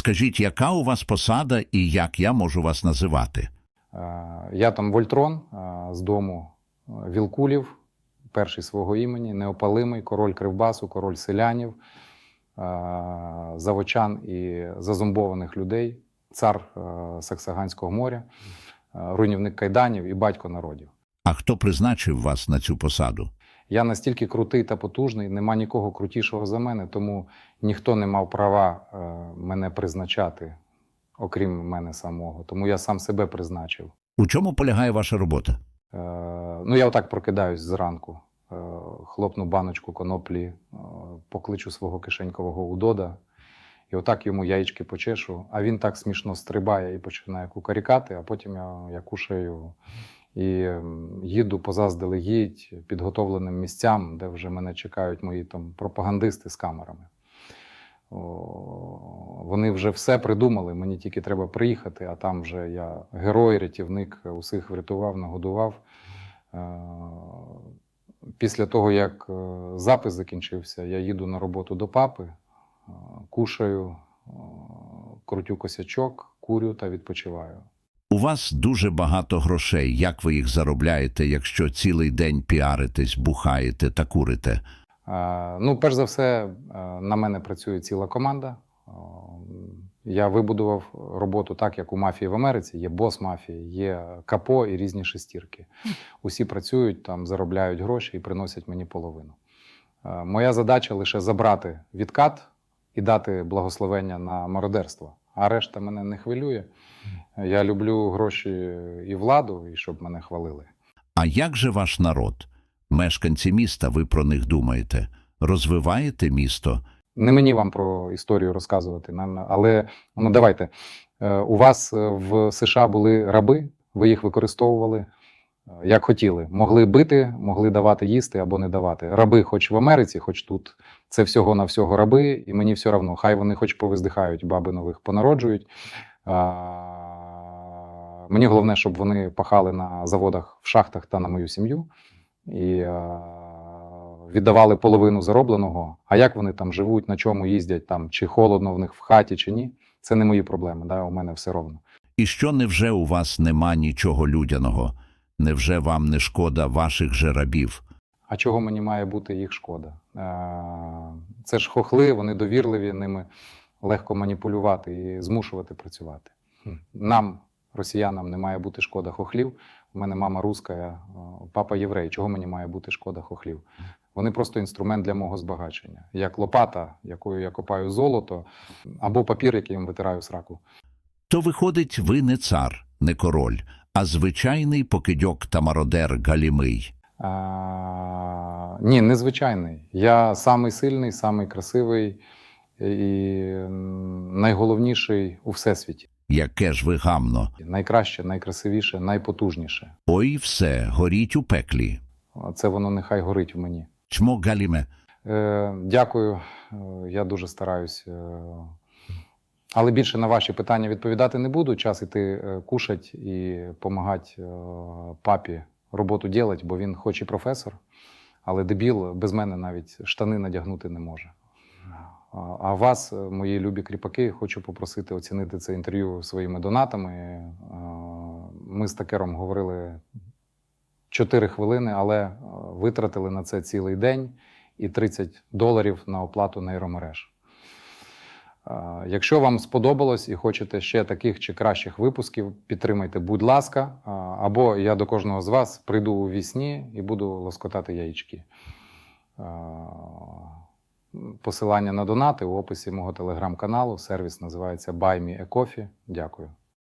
Скажіть, яка у вас посада і як я можу вас називати? Е, Я там Вольтрон е, з дому е, Вілкулів, перший свого імені, неопалимий, король Кривбасу, король селянів, заводчан і зазомбованих людей, цар Саксаганського моря, руйнівник кайданів і батько народів. А хто призначив вас на цю посаду? Я настільки крутий та потужний, нема нікого крутішого за мене, тому ніхто не мав права е, мене призначати, окрім мене самого. Тому я сам себе призначив. У чому полягає ваша робота? Е, ну, я отак прокидаюсь зранку, е, хлопну баночку коноплі, е, покличу свого кишенькового удода, і отак йому яєчки почешу. А він так смішно стрибає і починає кукарікати, а потім я, я кушаю і їду позаздалегідь підготовленим місцям, де вже мене чекають мої там пропагандисти з камерами. Вони вже все придумали, мені тільки треба приїхати, а там вже я герой, рятівник, усіх врятував, нагодував. Е, Після того, як е, запис закінчився, я їду на роботу до папи, е, кушаю, крутю косячок, курю та відпочиваю. У вас дуже багато грошей. Як ви їх заробляєте, якщо цілий день піаритесь, бухаєте та курите? Ну, перш за все, е, на мене працює ціла команда. Я вибудував роботу так, як у мафії в Америці. Є бос мафії, є капо і різні шестірки. Усі працюють там, заробляють гроші і приносять мені половину. Е, Моя задача лише забрати відкат і дати благословення на мародерство. А решта мене не хвилює. Я люблю гроші і владу, і щоб мене хвалили. А як же ваш народ? Мешканці міста, ви про них думаєте? Розвиваєте місто? Не мені вам про історію розказувати, але ну давайте. Е, У вас е, в США були раби, ви їх використовували як хотіли. Могли бити, могли давати їсти або не давати. Раби, хоч в Америці, хоч тут. Це всього на всього раби, і мені все одно. Хай вони хоч повиздихають, баби нових понароджують. Мені головне, щоб вони пахали на заводах в шахтах та на мою сім'ю. І віддавали половину заробленого. А як вони там живуть, на чому їздять, там, чи холодно в них в хаті, чи ні, це не мої проблеми. Да? У мене все ровно. І що невже у вас нема нічого людяного? Невже вам не шкода ваших же рабів? А чого мені має бути їх шкода? Е, Це ж хохли, вони довірливі, ними легко маніпулювати і змушувати працювати. Нам, росіянам, не має бути шкода хохлів. У мене мама руска, папа єврей. Чого мені має бути шкода хохлів? Вони просто інструмент для мого збагачення, як лопата, якою я копаю золото, або папір, яким витираю сраку. То виходить, ви не цар, не король, а звичайний покидьок та мародер Галімий. А, ні, незвичайний. Я самий сильний, самий красивий і найголовніший у всесвіті. Яке ж ви гамно? Найкраще, найкрасивіше, найпотужніше. Ой, все, горіть у пеклі. Це воно нехай горить в мені. Чмо Галіме? Е, дякую. Е, Я дуже стараюсь. Е, Але більше на ваші питання відповідати не буду. Час іти е, кушать і допомагати папі роботу робити, бо він хоч і професор, але дебіл без мене навіть штани надягнути не може. А- вас, е, мої любі кріпаки, хочу попросити оцінити це інтерв'ю своїми донатами. Е, Ми з Такером говорили 4 хвилини, але е, витратили на це цілий день і 30 доларів на оплату нейромереж. Якщо вам сподобалось і хочете ще таких чи кращих випусків, підтримайте, будь ласка, або я до кожного з вас прийду у вісні і буду лоскотати яєчки. Посилання на донати у описі мого телеграм-каналу. Сервіс називається Buy Me a Coffee. Дякую.